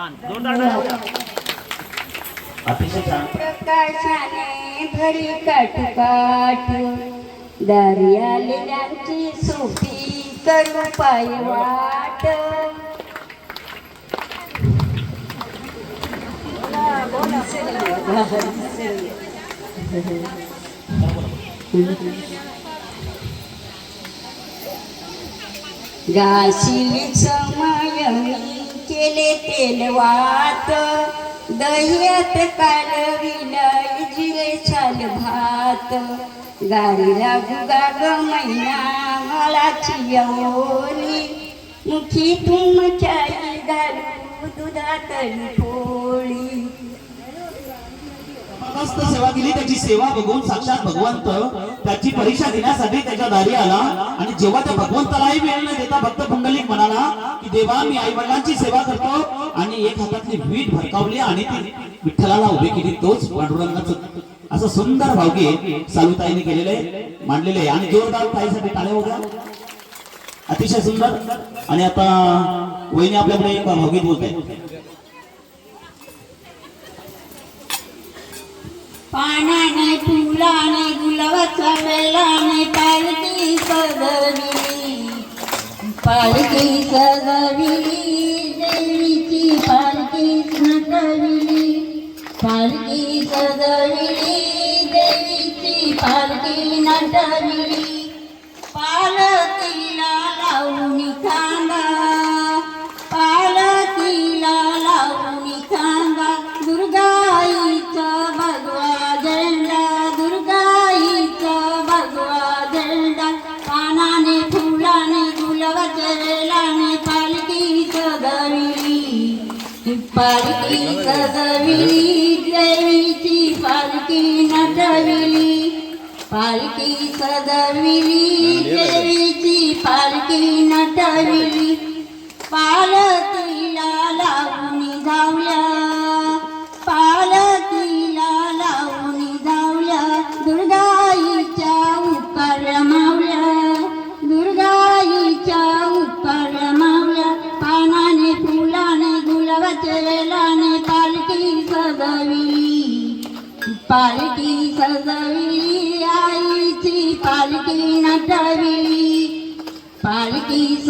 छान. अतिशय छान. प्रकाशाने भरी काटकाट दारी आलेल्यांची सोपी करू पाय वाट गाशिली समयमी केले तेलवात दह्यात कालविलाई जिरे छाल भात. गारीला ग मैना मळाची यवली मुखी तुमच्या घालू दुधात पोळी. मस्त सेवा केली त्याची सेवा बघून साक्षात भगवंत त्याची परीक्षा देण्यासाठी त्याच्या दारी आला आणि जेव्हा त्या भगवंतालाही वेळ न देता भक्त पुंडलिक म्हणाला की देवा मी आई वडिलांची सेवा करतो आणि एक हातातली वीट भडकावली आणि ती विठ्ठलाला उभी केली तोच पांडुरंगाचं. असं सुंदर भावगी सालुताईने केलेलं आहे मांडलेले आणि जोरदार ताईसाठी टाळ्या होत्या अतिशय सुंदर. आणि आता वहिनी आपल्याकडे एक भावगीत बोलत पानाने फुलाने गुलाबाच्या वेलाने पालखी सजविली. पालखी सजविली देवीची पालखी नटविली. पालखी सजविली देवीची पालखी नटविली. पालखीला लावून थांबा.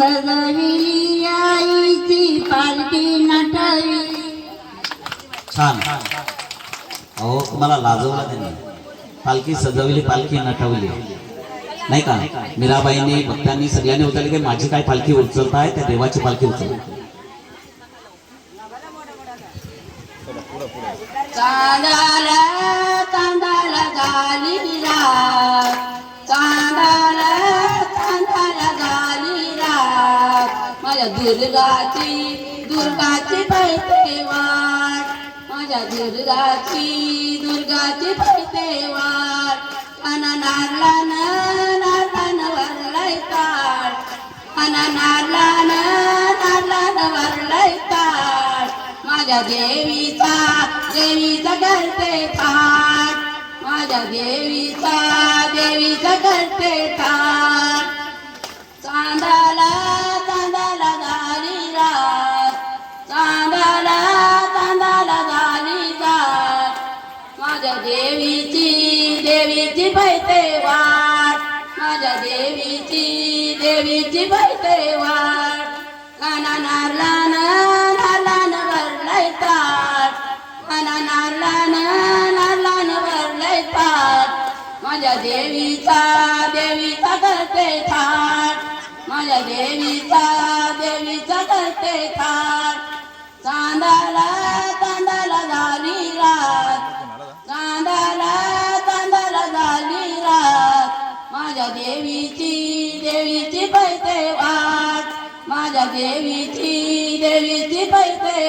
सजविली आईची पालखी नटविली छान. अहो तुम्हाला लाजवलं त्यांनी पालखी सजवली पालखी नटवली. नाही का? मीराबाईंनी भक्तांनी सगळ्यांनी उचलली की माझी काय पालखी उचलताय? त्या देवाची पालखी उचल चांदाला चांदाला गाली दुर्गाची दुर्गाची पैते वाट माझ्या दुर्गाची दुर्गाची पैते वाट अना नारला नारला वरलाय ताट अना नारला नारला वरलाय माझ्या देवीचा देवीचा करते थाट माझ्या देवीचा देवीचा करते थाट देवीची देवीची वाट. काना नारला नारला भरलाय ताट. काना नारला नारला भरलाय ताट. माझ्या देवीचा देवीचा करते थाट. माझ्या देवीचा देवीचा करते थाट. चांदाला चांदाला झाली रात. चांदाला चांदाला झाली रात. माझ्या देवीची देवीची देवीची पैसे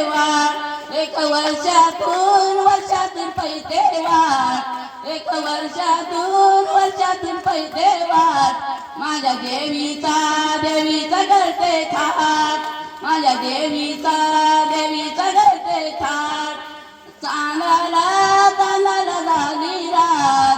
एक वर्षातून वर्षातून पैसे एक वर्षातून वर्षातून पैसे माझ्या देवीचा देवीचा करते थाट माझ्या देवीचा देवीचा करते थाट चांगला चांगला झाली रा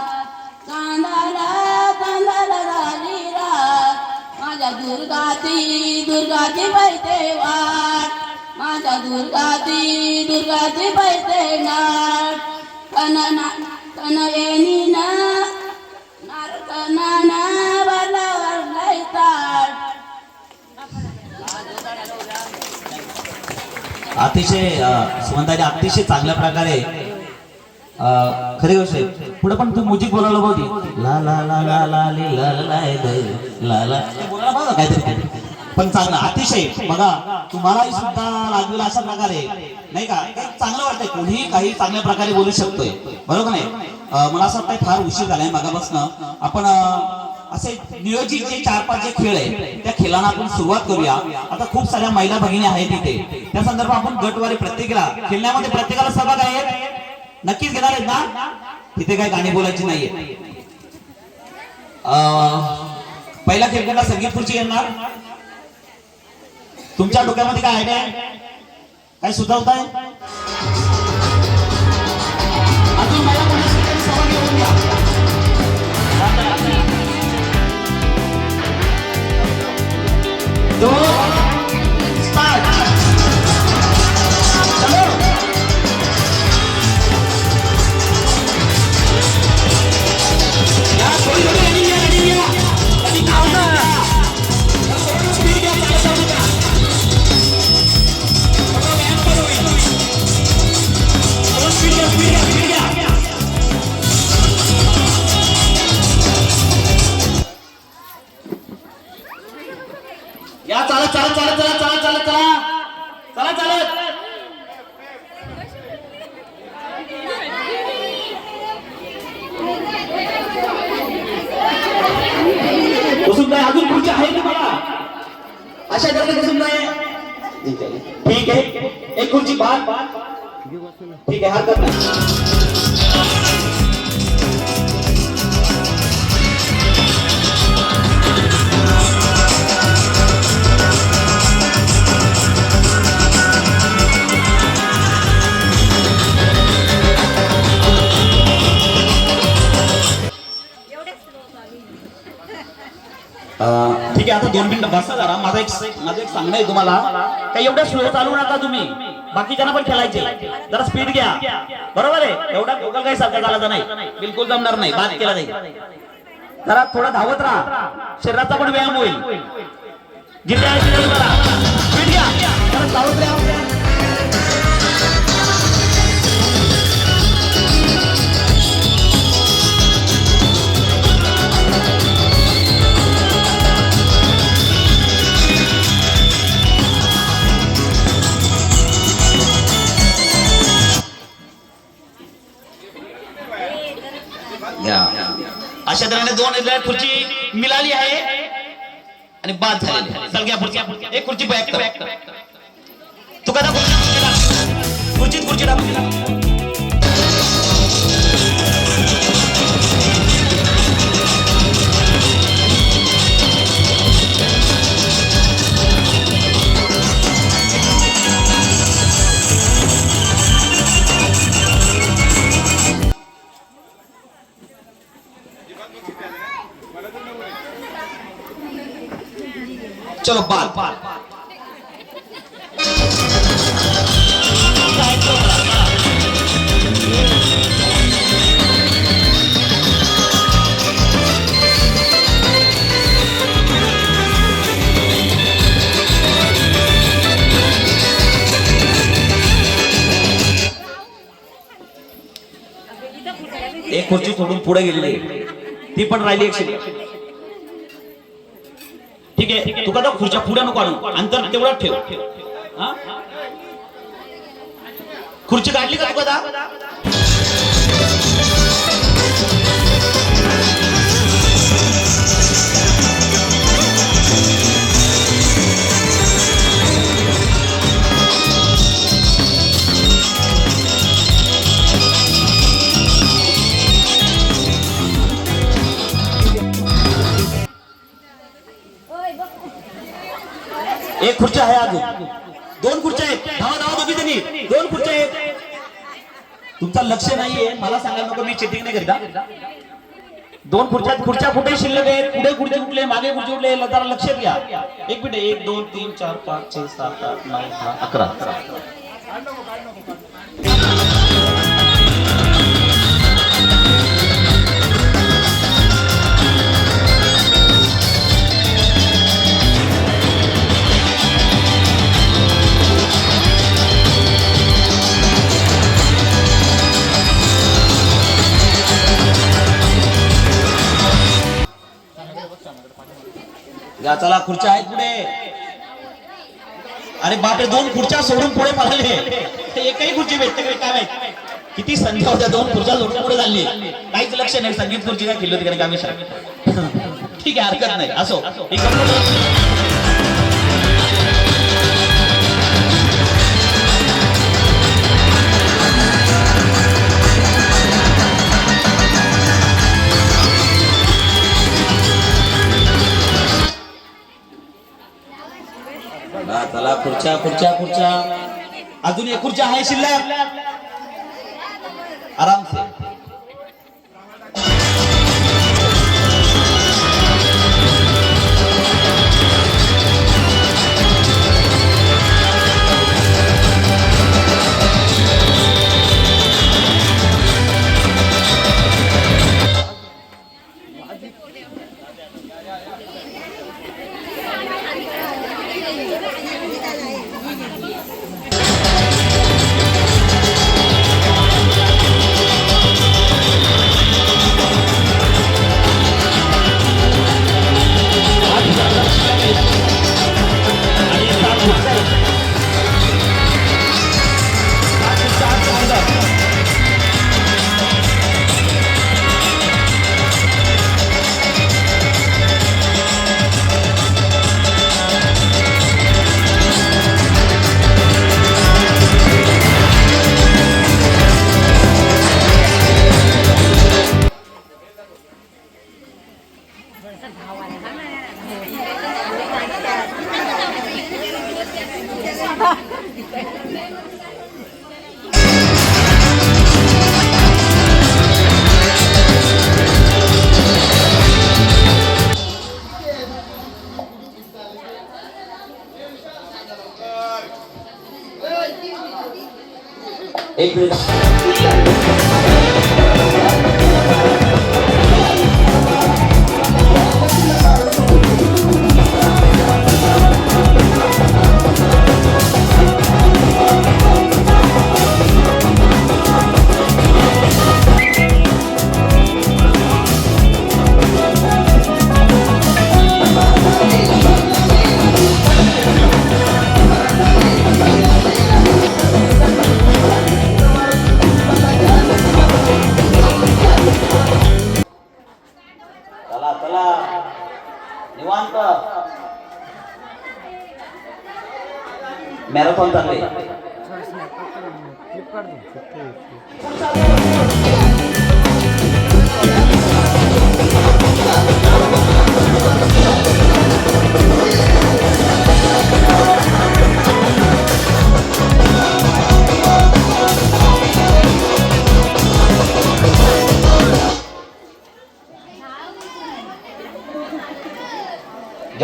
रात माझ्या दुर्गाची दुर्गाची पैसे वाट माझ्या दुर्गाची दुर्गाची पैसे नाट कन ना कन येणी ना नारकना वाला वाला ताट अतिशय सुगंधाने अतिशय चांगल्या प्रकारे खरी गोष्ट हो आहे पुढे पण तू म्युझिक बोलायला बघ ला ला ला ला ला ला ला ला ला ला ते बोलायला बघा काहीतरी पण चांगलं अतिशय बघा तुम्हालाही सुद्धा लागलेला अशा प्रकारे नाही का? चांगलं वाटतंय. कोणीही काही चांगल्या प्रकारे बोलू शकतोय. बरोबर नाही? मला असं वाटतंय फार उशीर झालाय मागापासून. आपण असे नियोजित जे चार पाच जे खेळ आहे त्या खेळांना आपण सुरुवात करूया. आता खूप साऱ्या महिला भगिनी आहेत तिथे त्या संदर्भात आपण गटवारी प्रत्येकाला खेळण्यामध्ये प्रत्येकाला सहभाग आहे? नक्कीच घेणार आहेत ना? तिथे काही गाणी बोलायची नाहीये. पहिला खेळताना संगीत खुर्ची येणार तुमच्या डोक्यामध्ये काय आयडिया आहे? काय सुचवताय? अजून मला कोणाशी घ्या. दोन मिनिट बसा जरा. माझा एक माझं एक सांगणं आहे तुम्हाला. काही एवढ्या स्लो चालू नका तुम्ही. बाकीच्यांना पण खेळायचे. जरा स्पीड घ्या. बरोबर आहे? एवढा गोगल काही सारखा झाला नाही. बिलकुल जमणार नाही. बाद केला जाईल. जरा थोडा धावत राहा. शरीराचा पण व्यायाम होईल. जिथे आहे स्पीड घ्या. जरा धावत राहा. अशा तऱ्हेने दोन खुर्ची मिळाली आहे आणि बाद झाली. चल घ्या पुढची एक खुर्ची बॅक कर. तू कदा खुर्चीत खुर्ची टाकू चलो बाद एक खुर्ची सोडून पुढे गेलेली ती पण राहिली एकशे ठीक आहे? तू का खुर्च्या पुढे नको आणू? अंतर तेवढा ठेव. खुर्ची काढली का तू कदा? एक खुर्च्या आहे अजून. दोन खुर्च्या आहेत. धावा धावा दोघी त्यांनी दोन खुर्च्या आहेत. तुमचा लक्ष नाहीये. मला सांगायला नको मी चिटिंग नाही करीता दोन खुर्च्या खुर्च्या कुठे शिल्लक आहेत? पुढे खुर्चे कुठले मागे खुर्चे कुठले जरा लक्ष द्या. एक मिनिट. एक दोन तीन चार पाच छे सात आठ नऊ दहा अकरा. या चला खुर्च्या आहेत पुढे. अरे बापरे दोन खुर्च्या सोडून पुढे पळाले. ते एकही खुर्ची भेटते काय माहीत? किती संख्या होत्या दोन खुर्च्या सोडून पुढे झाली काहीच लक्ष नाही संगीत खुर्ची काय किल्लो होती का ठीक आहे हरकत नाही. असो. खुर्च्या खुर्च्या खुर्च्या. अजून एक खुर्च्या आहे शिल्लक. आराम से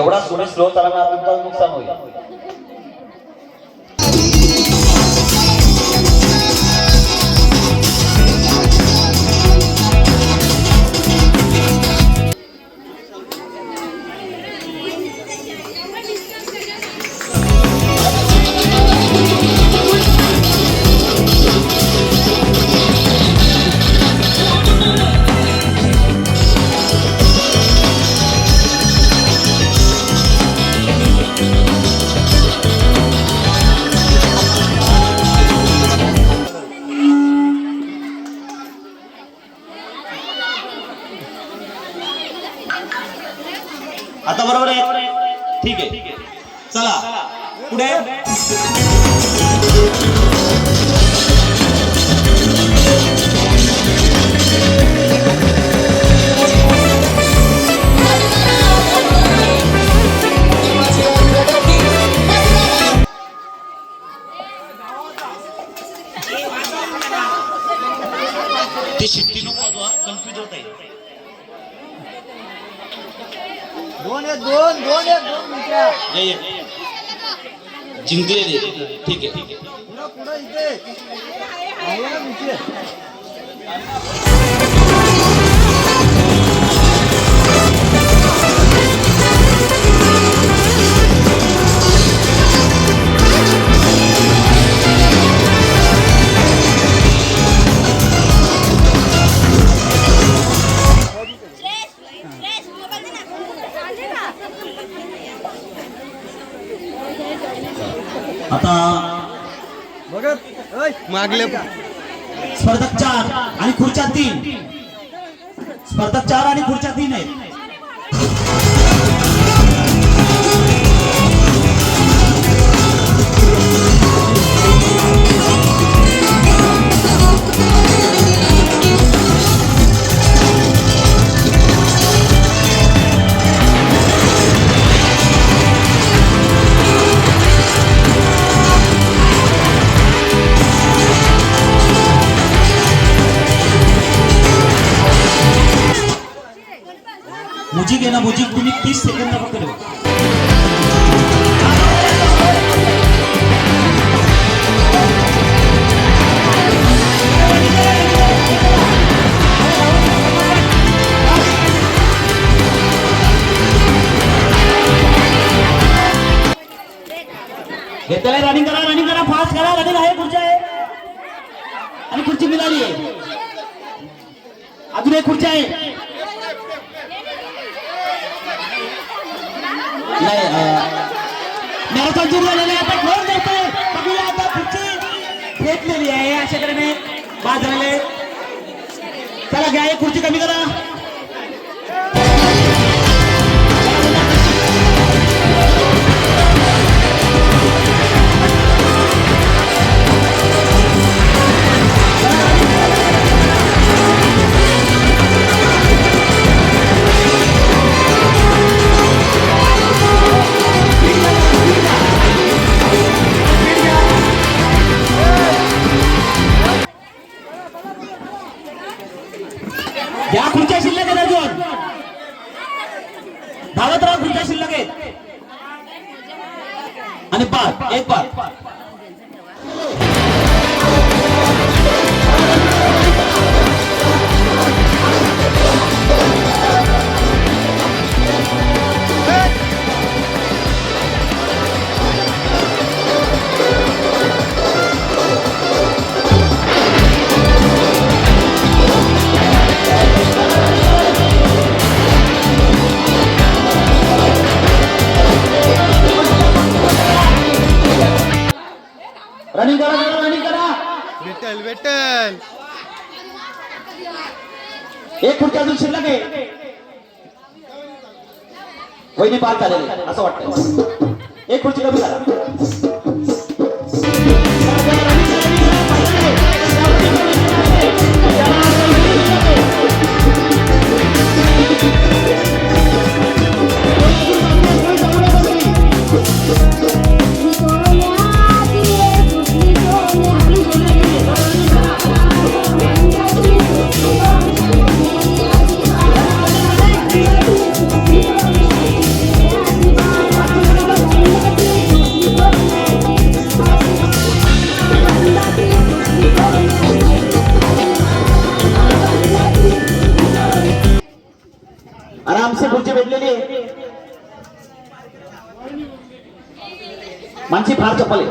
जेवढा कोणी स्लो चालवणार तुमचं नुकसान होईल. आता बरोबर आहे ठीक आहे चला पुढे ते शिट्टी दोन दोन आहेत दोन. जिंकलेले ठीक आहे ठीक आहे. पुढं पुढं इथे. आता मागले स्पर्धक चार आणि खुर्च्या तीन. स्पर्धक चार आणि खुर्च्या तीन आहेत. मुजिक आहे ना तुम्ही तीस सेकंद फक्त ठेवा. घेतलेला रनिंग करा रनिंग करा फास्ट करा रनिंग आहे खुर्ची आहे. आणि खुर्ची मिळाली आहे. अजून एक खुर्ची आहे. रनिंग करा करा रनिंग करा. विठ्ठल विठ्ठल. एक खुर्ची अजून शिल्लक आहे वहिनी पार झालेले असं वाटतं एक खुर्ची कमी करा आराम से खुर्ची भेटलेली आहे माणसी फार चप्पल आहे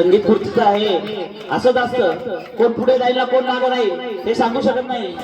संगीत खुर्चीचं आहे. असंच असतं. कोण पुढे जाईल कोण मागे राहील हे सांगू शकत नाही.